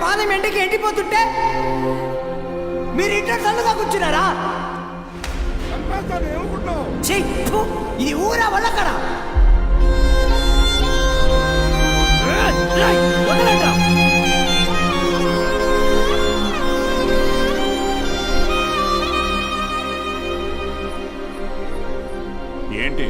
పాదం ఎండకి ఎండిపోతుంటే మీరు ఇంటర్ కళ్ళుగా కూర్చున్నారా? ఇది ఊరా వల్లక్కడ ఏంటి?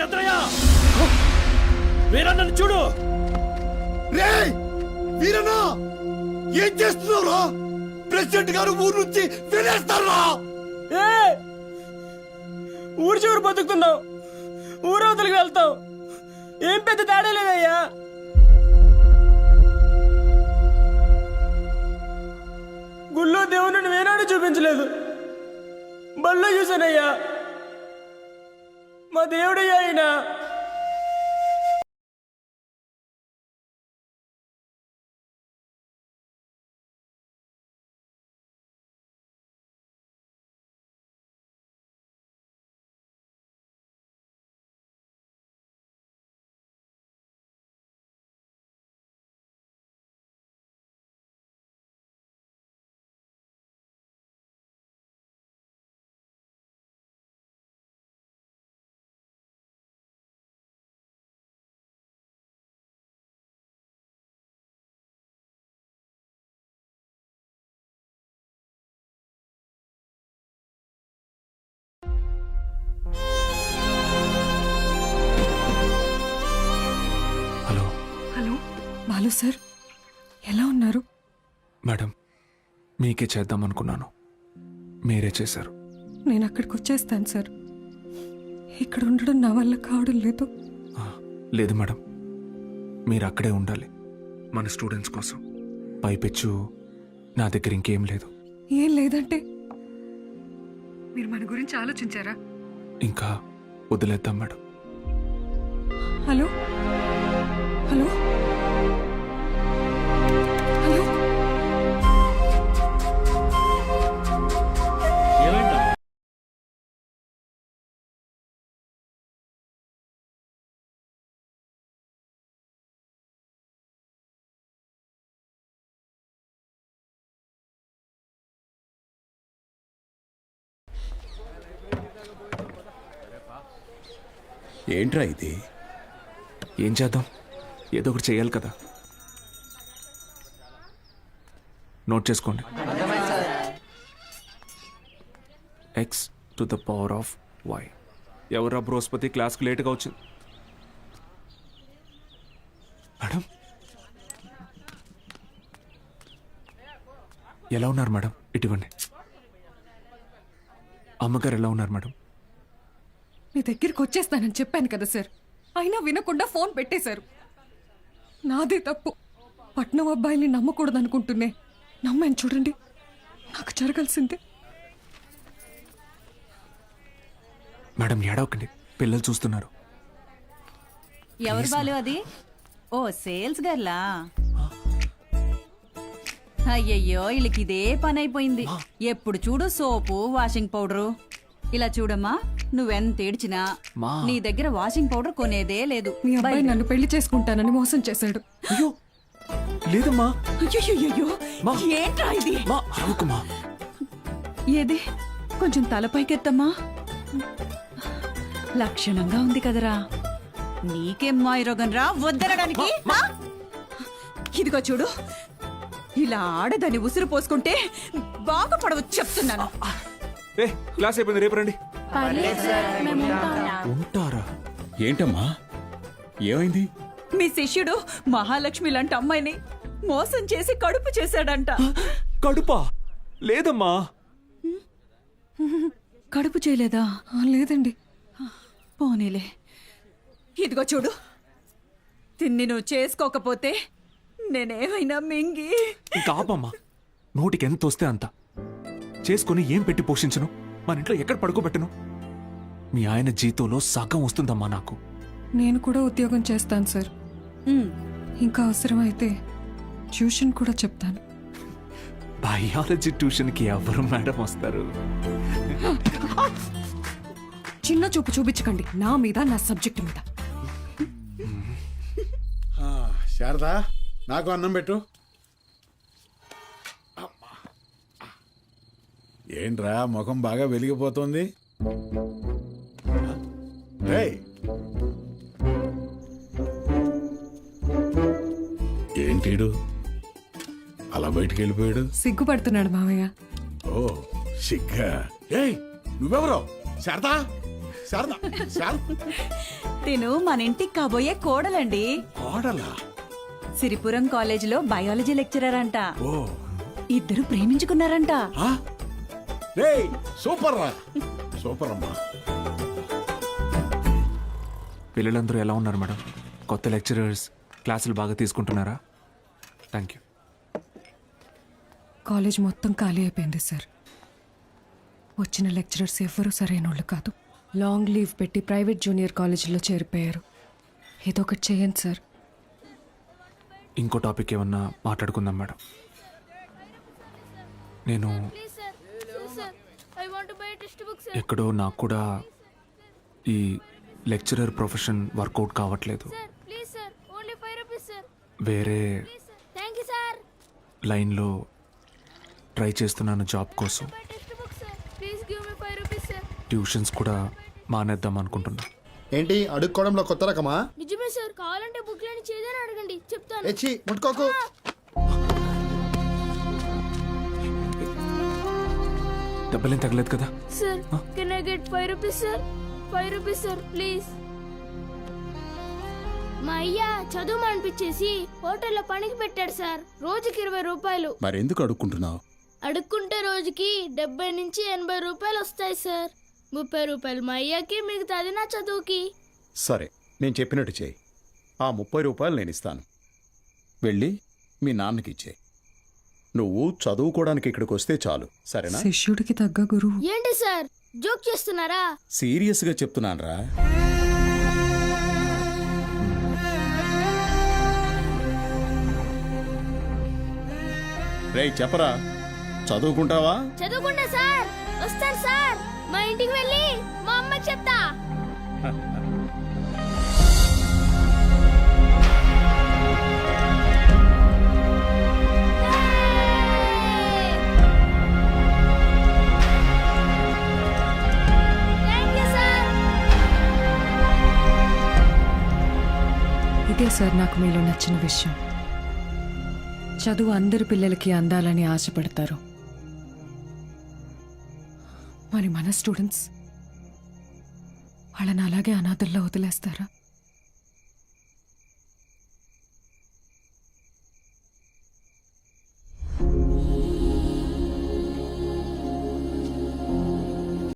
చంద్రయ్య! వీరన్నను చూడు! రే వీరనా ఏం చేస్తున్నావురా? ప్రెసిడెంట్ గారు ఊరు నుంచి వెళ్ళేస్తారా? ఊరు చివరి బతుకుతున్నావు ఊరవతలకి వెళ్తావు ఏం పెద్ద తేడా లేదయ్యా. గుళ్ళో దేవుడిని వేనాడు చూపించలేదు. బళ్ళో చూసానయ్యా మా దేవుడయ్యా అయినా హలో సార్. ఎలా ఉన్నారు? మేడం మీకే చేద్దాం అనుకున్నాను. మీరే చేశారు. నేను అక్కడికి వచ్చేస్తాను సార్. ఇక్కడ ఉండడం నా వల్ల కావడం లేదు. లేదు మేడం. మీరు అక్కడే ఉండాలి. మన స్టూడెంట్స్ కోసం. పైపెచ్చు నా దగ్గర ఇంకేం లేదు. ఏం లేదంటే మీరు మన గురించి ఆలోచించారా? ఇంకా వదిలేద్దాం మేడం. హలో? హలో? ఏంట్రా ఇది? ఏం చేద్దాం? ఏదో ఒకటి చేయాలి కదా. నోట్ చేసుకోండి. X to the power of Y ఎవరా బృహస్పతి క్లాస్కి లేట్గా వచ్చింది. మేడం? ఎలా ఉన్నారు మేడం? ఇటువంటి అమ్మగారు ఎలా ఉన్నారు మేడం? మీ దగ్గరికి వచ్చేస్తానని చెప్పాను కదా సార్. అయినా వినకుండా ఫోన్ పెట్టేశారు. నాదే తప్పు. పట్నం అబ్బాయిని నమ్మకూడదు అనుకుంటున్నే నమ్మాను చూడండి. నాకు జరగాల్సిందే. మేడం ఏడవకండి. పిల్లలు చూస్తున్నారు. ఎవరు బాలు అది? ఓ సేల్స్ గర్లా? అయ్యయ్యో వీళ్ళకి ఇదే పని అయిపోయింది ఎప్పుడు చూడు సోపు వాషింగ్ పౌడరు. ఇలా చూడమ్మా నువ్వెంత ఏడ్చినా మా. నీ దగ్గర వాషింగ్ పౌడర్ కొనేదే లేదు. మీ అబ్బాయి నన్ను పెళ్ళి చేసుకుంటానని మోసం చేశాడు. అయ్యో లేదమ్మా. అయ్యయ్యో మా. ఏంట్రా ఇది? మా అరవకుమా ఏది? కొంచెం తలపైకెత్తమ్మా. లక్షణంగా ఉంది కదరా. నీకేం మాయరోగం రా? వద్దనడానికి? ఆ? ఇదిగో చూడు ఇలా ఆడదని ఉసురు పోసుకుంటే బాగుపడవు చెప్తున్నాను. ఏ క్లాస్ అయిపోయింది రేపు రండి. ఉంటారా? ఏంటమ్మా? ఏమైంది? మీ శిష్యుడు మహాలక్ష్మి లాంటి అమ్మాయిని మోసం చేసి కడుపు చేశాడంట. కడుపా? లేదమ్మా. కడుపు చేయలేదా? లేదండి. పోనీలే. ఇదిగో చూడు. తిన్ని నువ్వు చేసుకోకపోతే నేనేమైనా మింగి. ఇంకా ఆపమ్మా నోటికి ఎంత వస్తే అంత. చేసుకొని ఏం పెట్టి పోషించను? మన ఇంట్లో ఎక్కడ పడుకోబెట్టను? మీ ఆయన జీతంలో సగం వస్తుందమ్మా నాకు. నేను కూడా ఉద్యోగం చేస్తాను సార్. ఇంకా అవసరమైతే ట్యూషన్ కూడా చెప్తాను. బయాలజీ ట్యూషన్కి ఎవరు మేడం వస్తారు? చిన్న చూపు చూపించకండి. నా మీద నా సబ్జెక్ట్ మీద. శారదా నాకు అన్నం పెట్టు. ఏంట్రా ముఖం బాగా వెలిగిపోతుంది. ఏంటీడు అలా బయటికి వెళ్ళిపోయాడు? సిగ్గుపడుతున్నాడు మావయ్య ఓ సిగ్గా? ఏయ్ నువ్వెవరో? శారదా? శారదా? శారద? తిను మన ఇంటికి కాబోయే కోడలండి. కోడలా? సిరిపురం కాలేజీలో బయాలజీ లెక్చరర్ అంట. ఓ. ఇద్దరు ప్రేమించుకున్నారంట. రేయ్ సూపర్ రా సూపర్ అమ్మా పిల్లలందరూ ఎలా ఉన్నారు మేడం? కొత్త లెక్చరర్స్ క్లాసులు బాగా తీసుకుంటున్నారా? థ్యాంక్ యూ కాలేజ్ మొత్తం ఖాళీ అయిపోయింది సార్. వచ్చిన లెక్చరర్స్ ఎవ్వరూ సరైన వాళ్ళు కాదు. లాంగ్ లీవ్ పెట్టి ప్రైవేట్ జూనియర్ కాలేజీలో చేరిపోయారు. ఏదో ఒకటి చేయండి సార్. ఇంకో టాపిక్ ఏమన్నా మాట్లాడుకుందాం మేడం. నేను ఎక్కడో నాకు కూడా ఈ లెక్చరర్ ప్రొఫెషన్ వర్కౌట్ కావట్లేదు. వేరే. లైన్లో ట్రై చేస్తున్నాను జాబ్ కోసం. ట్యూషన్స్ కూడా మానేద్దాం అనుకుంటున్నా. ఏంటి అడుక్కోవడంలో కొత్త రకమా? నిజమే సార్ కావాలంటే బుక్లని చేదని అడగండి చెప్తాను. ఎచ్చి ముట్టుకోకు. దెబ్బలేం తగలేదు కదా? Sir can I get five rupees sir five rupees sir please మా అయ్య చదువు అనిపించేసి హోటల్లో పనికి పెట్టాడు సార్. రోజుకి ఇరవై రూపాయలు. మరెందుకు అడుక్కుంటున్నావు? అడుక్కుంటే రోజుకి డెబ్బై నుంచి ఎనభై రూపాయలు వస్తాయి సార్. ముప్పై రూపాయలు మా అయ్యకి మిగతాది నా చదువుకి. సరే నేను చెప్పినట్టు చేయి. ఆ ముప్పై రూపాయలు నేను ఇస్తాను వెళ్ళి మీ నాన్నకి ఇచ్చేయి. నువ్వు చదువుకోవడానికి ఇక్కడికి వస్తే చాలు. సరేనా? శిష్యుడికి తగ్గ గురువు. ఏంటి సార్? జోక్ చేస్తున్నారా? సీరియస్గా చెప్తున్నానురా. రేయ్ చెప్పరా? చదువుకుంటావా? చదువుకుంటా సార్. వస్తాను సార్. మా ఇంటికి వెళ్ళి మా అమ్మకి చెప్తా. సార్ నాకు మీలో నచ్చిన విషయం. చదువు అందరి పిల్లలకి అందాలని ఆశపడతారు. మరి మన స్టూడెంట్స్ వాళ్ళని అలాగే అనాథల్లో వదిలేస్తారా?